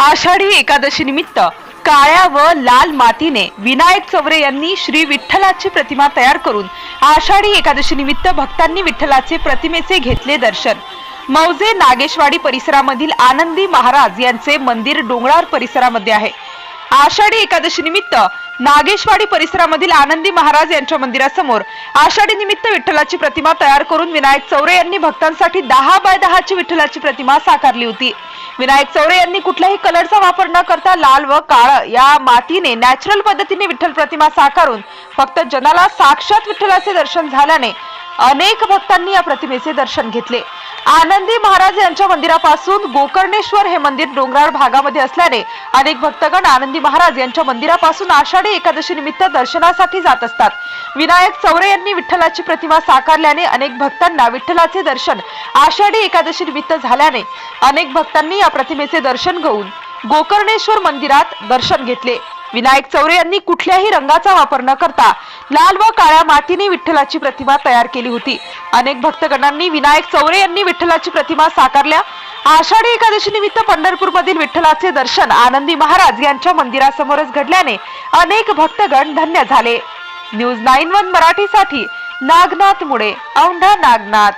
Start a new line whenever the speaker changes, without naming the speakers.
आषाढी एकादशी निमित्त काळ्या व लाल मातीने विनायक चवरे यांनी श्री विठ्ठलाची प्रतिमा तयार करून आषाढी एकादशी निमित्त भक्तांनी विठ्ठलाचे प्रतिमेचे घेतले दर्शन. मौजे नागेशवाडी परिसरामधील आनंदी महाराज यांचे मंदिर डोंगराळ परिसरामध्ये आहे. आषाढी एकादशी निमित्त नागेशवाडी परिसरामधील आनंदी महाराज यांच्या मंदिरासमोर आषाढी निमित्त विठ्ठलाची प्रतिमा तयार करून विनायक चौरे यांनी भक्तांसाठी दहा बाय दहाची विठ्ठलाची प्रतिमा साकारली होती. विनायक चौरे यांनी कुठल्याही कलरचा वापर न करता लाल व काळ या मातीने नॅचरल पद्धतीने विठ्ठल प्रतिमा साकारून फक्त जनाला साक्षात विठ्ठलाचे दर्शन झाल्याने अनेक भक्तांनी या प्रतिमेचे दर्शन घेतले. आनंदी महाराज यांच्या मंदिरापासून गोकर्णेश्वर हे मंदिर डोंगराळ भागामध्ये असल्याने अनेक भक्तगण आनंदी महाराज यांच्या मंदिरापासून आषाढी एकादशी निमित्त दर्शनासाठी जात असतात. विनायक चौरे यांनी विठ्ठलाची प्रतिमा साकारल्याने अनेक भक्तांना विठ्ठलाचे दर्शन आषाढी एकादशी निमित्त झाल्याने अनेक भक्तांनी या प्रतिमेचे दर्शन घेऊन गोकर्णेश्वर मंदिरात दर्शन घेतले. विनायक चौरे यांनी कुठल्याही रंगाचा वापर न करता लाल व काळ्या मातीने विठ्ठलाची प्रतिमा तयार केली होती. अनेक भक्तगणांनी विनायक चौरे यांनी विठ्ठलाची प्रतिमा साकारल्या. आषाढी एकादशी निमित्त पंढरपूर मधील विठ्ठलाचे दर्शन आनंदी महाराज यांच्या मंदिरासमोरच घडल्याने अनेक भक्तगण धन्य झाले. न्यूज नाईन वन मराठीसाठी नागनाथ मुळे औंढा नागनाथ.